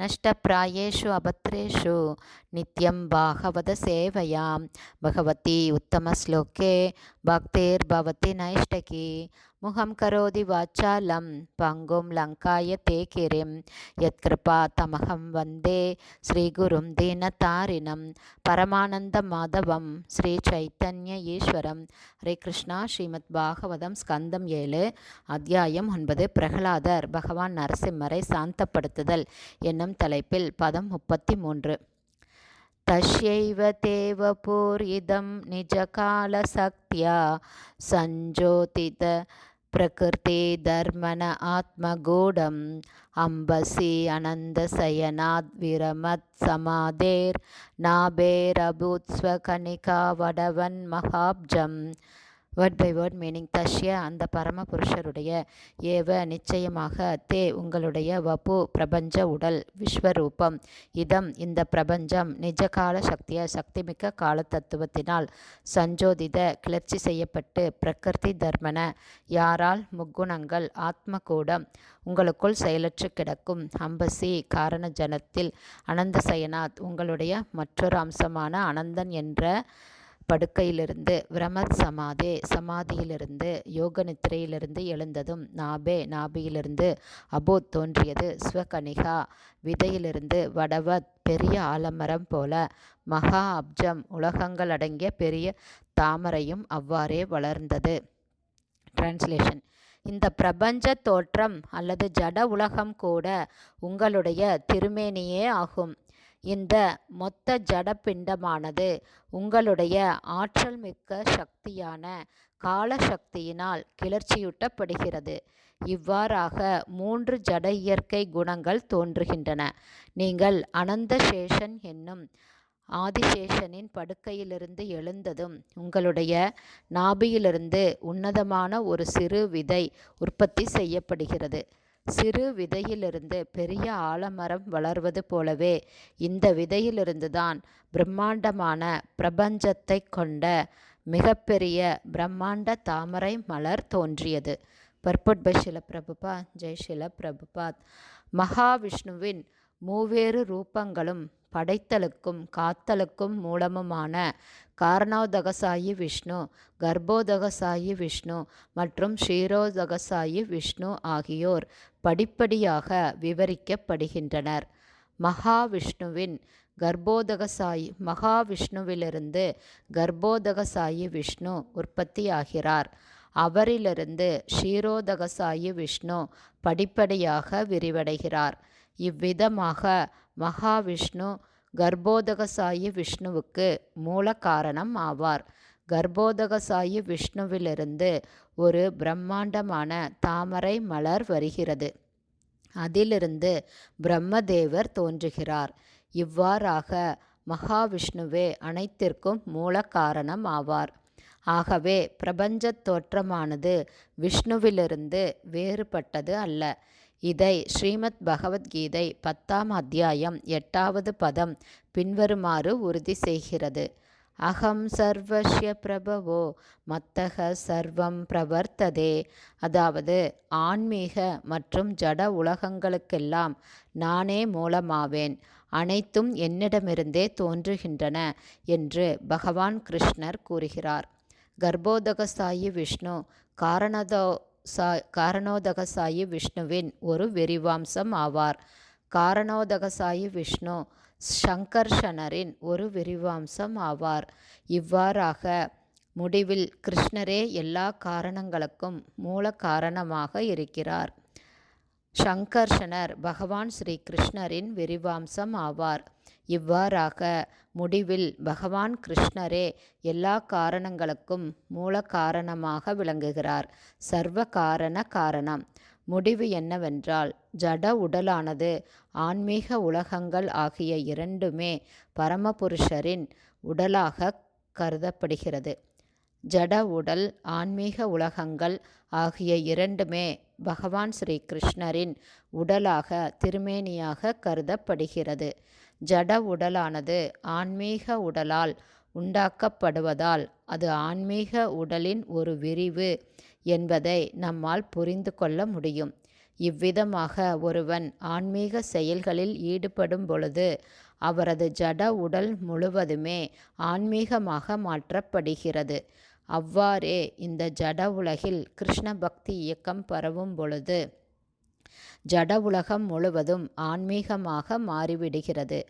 நஷ்டப்பிராயேஷு அபத்ரேஷு நித்யம் பாகவத சேவையாம் பகவதி உத்தமஸ்லோக்கே பக்தேர் பவதி நைஷ்டகி முகம் கரோதி வாச்சாலம் பங்கும் லங்காய தேகிரிம் யத்கிருபா தமகம் வந்தே ஸ்ரீகுரும் தீனதாரிணம் பரமானந்த மாதவம் ஸ்ரீ சைத்தன்ய ஈஸ்வரம் ஹரே கிருஷ்ணா ஸ்ரீமத் பாகவதம் ஸ்கந்தம் ஏழு அத்தியாயம் ஒன்பது பிரகலாதர் பகவான் நரசிம்மரை சாந்தப்படுத்துதல் என்னும் எனும் தலைப்பில் பதம் முப்பத்தி மூன்று தஷ்யைவ தேவ பூரிதம் நிஜகால சக்தியா சஞ்சோதித பிரகிருதி தர்மன ஆத்மகூடம் அம்பசி அனந்த சயனாத் விரமத் சமாதேர் நாபேரபூத்ஸ்வகனிகா வடவன் மகாப்ஜம் வேர்ட் பை வேர்ட் மீனிங் தஷ்ய அந்த பரம புருஷருடைய ஏவ நிச்சயமாக தே உங்களுடைய வபு பிரபஞ்ச உடல் விஸ்வரூபம். இதம் இந்த பிரபஞ்சம் நிஜகால சக்திய சக்திமிக்க கால தத்துவத்தினால் சஞ்சோதித கிளர்ச்சி செய்யப்பட்டு பிரகிருதி தர்மன யாரால் முக்குணங்கள் ஆத்மகூடம் உங்களுக்குள் செயலற்று கிடக்கும். அம்பசி காரண ஜனத்தில் அனந்த சயனாத் உங்களுடைய மற்றொரு அம்சமான அனந்தன் என்ற படுக்கையிலிருந்து விரமத் சமாதே சமாதியிலிருந்து யோக நித்திரையிலிருந்து எழுந்ததும் நாபே நாபியிலிருந்து அபோத் தோன்றியது. ஸ்வகனிகா விதையிலிருந்து வடவத் பெரிய ஆலமரம் போல மகா அப்ஜம் உலகங்கள் அடங்கிய பெரிய தாமரையும் அவ்வாறே வளர்ந்தது. டிரான்ஸ்லேஷன் இந்த பிரபஞ்ச தோற்றம் அல்லது ஜட உலகம் கூட உங்களுடைய திருமேனியே ஆகும். இந்த மொத்த ஜடப்பிண்டமானது உங்களுடைய ஆற்றல் மிக்க சக்தியான காலசக்தியினால் கிளர்ச்சியூட்டப்படுகிறது. இவ்வாறாக மூன்று ஜட இயற்கை குணங்கள் தோன்றுகின்றன. நீங்கள் அனந்த சேஷன் என்னும் ஆதிசேஷனின் படுக்கையிலிருந்து எழுந்ததும் உங்களுடைய நாபியிலிருந்து உன்னதமான ஒரு சிறு விதை உற்பத்தி செய்யப்படுகிறது. சிறு விதையிலிருந்து பெரிய ஆலமரம் வளர்வது போலவே இந்த விதையிலிருந்து தான் பிரம்மாண்டமான பிரபஞ்சத்தை கொண்ட மிகப்பெரிய பிரம்மாண்ட தாமரை மலர் தோன்றியது. பர்பட் பை ஷில பிரபுபா ஜெய் ஷில பிரபுபாத். மகாவிஷ்ணுவின் மூவேறு ரூபங்களும் படைத்தலுக்கும் காத்தலுக்கும் மூலமுமான காரணோதகசாயி விஷ்ணு கர்ப்போதகசாயி விஷ்ணு மற்றும் ஷீரோதகசாயி விஷ்ணு ஆகியோர் படிப்படியாக விவரிக்கப்படுகின்றனர். மகாவிஷ்ணுவின் கர்ப்போதகசாயி மகாவிஷ்ணுவிலிருந்து கர்ப்போதகசாயி விஷ்ணு உற்பத்தியாகிறார். அவரிலிருந்து ஷீரோதகசாயி விஷ்ணு படிப்படியாக விரிவடைகிறார். இவ்விதமாக மகாவிஷ்ணு கர்ப்போதகசாயி விஷ்ணுவுக்கு மூல காரணம் ஆவார். கர்ப்போதகசாயி விஷ்ணுவிலிருந்து ஒரு பிரம்மாண்டமான தாமரை மலர் வருகிறது. அதிலிருந்து பிரம்மதேவர் தோன்றுகிறார். இவ்வாறாக மகாவிஷ்ணுவே அனைத்திற்கும் மூல காரணம் ஆவார். ஆகவே பிரபஞ்சத் தோற்றமானது விஷ்ணுவிலிருந்து வேறுபட்டது அல்ல. இதை ஸ்ரீமத் பகவத்கீதை பத்தாம் அத்தியாயம் எட்டாவது பதம் பின்வருமாறு உறுதி செய்கிறது. அகம் சர்வஸ்ய பிரபவோ மத்தக சர்வம் பிரவர்த்ததே. அதாவது ஆன்மீக மற்றும் ஜட உலகங்களுக்கெல்லாம் நானே மூலமாவேன். அனைத்தும் என்னிடமிருந்தே தோன்றுகின்றன என்று பகவான் கிருஷ்ணர் கூறுகிறார். கர்ப்போதகசாயி விஷ்ணு காரணதோ சா காரணோதகசாயி விஷ்ணுவின் ஒரு விரிவாம்சம் ஆவார். காரணோதகசாயி விஷ்ணு சங்கர்ஷனரின் ஒரு விரிவாம்சம் ஆவார். இவ்வாறாக முடிவில் கிருஷ்ணரே எல்லா காரணங்களுக்கும் மூல காரணமாக இருக்கிறார். சங்கர்ஷனர் பகவான் ஸ்ரீ கிருஷ்ணரின் விரிவாம்சம் ஆவார். இவ்வாறாக முடிவில் பகவான் கிருஷ்ணரே எல்லா காரணங்களுக்கும் மூல காரணமாக விளங்குகிறார். சர்வ காரண காரணம். முடிவு என்னவென்றால் ஜட உடலானது ஆன்மீக உலகங்கள் ஆகிய இரண்டுமே பரமபுருஷரின் உடலாக கருதப்படுகிறது. ஜட உடல் ஆன்மீக உலகங்கள் ஆகிய இரண்டுமே பகவான் ஸ்ரீ கிருஷ்ணரின் உடலாக திருமேனியாக கருதப்படுகிறது. ஜட உடலானது ஆன்மீக உடலால் உண்டாக்கப்படுவதால் அது ஆன்மீக உடலின் ஒரு விரிவு என்பதை நம்மால் புரிந்து கொள்ள முடியும். இவ்விதமாக ஒருவன் ஆன்மீக செயல்களில் ஈடுபடும் பொழுது அவரது ஜட உடல் முழுவதுமே ஆன்மீகமாக மாற்றப்படுகிறது. அவ்வாறே இந்த ஜட உலகில் கிருஷ்ண பக்தி இயக்கம் பரவும் பொழுது ஜட உலகம் முழுவதும் ஆன்மீகமாக மாறிவிடுகிறது.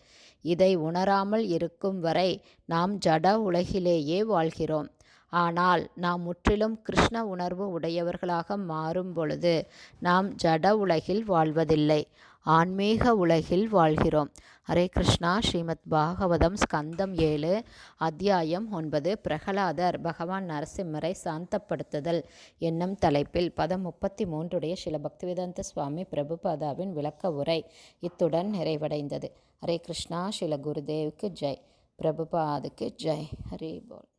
இதை உணராமல் இருக்கும் வரை நாம் ஜட உலகிலேயே வாழ்கிறோம். ஆனால் நாம் முற்றிலும் கிருஷ்ண உணர்வு உடையவர்களாக மாறும் பொழுது நாம் ஜட உலகில் வாழ்வதில்லை. ஆன்மீக உலகில் வாழ்கிறோம். ஹரே கிருஷ்ணா. ஸ்ரீமத் பாகவதம் ஸ்கந்தம் ஏழு அத்தியாயம் ஒன்பது பிரகலாதர் பகவான் நரசிம்மரை சாந்தப்படுத்துதல் என்னும் தலைப்பில் பதம் முப்பத்தி மூன்றுடைய சில பக்திவேதாந்த சுவாமி பிரபுபாதாவின் விளக்க உரை இத்துடன் நிறைவடைந்தது. ஹரே கிருஷ்ணா. ஸ்ரீல குருதேவுக்கு ஜெய். பிரபுபாதுக்கு ஜெய். ஹரே போல்.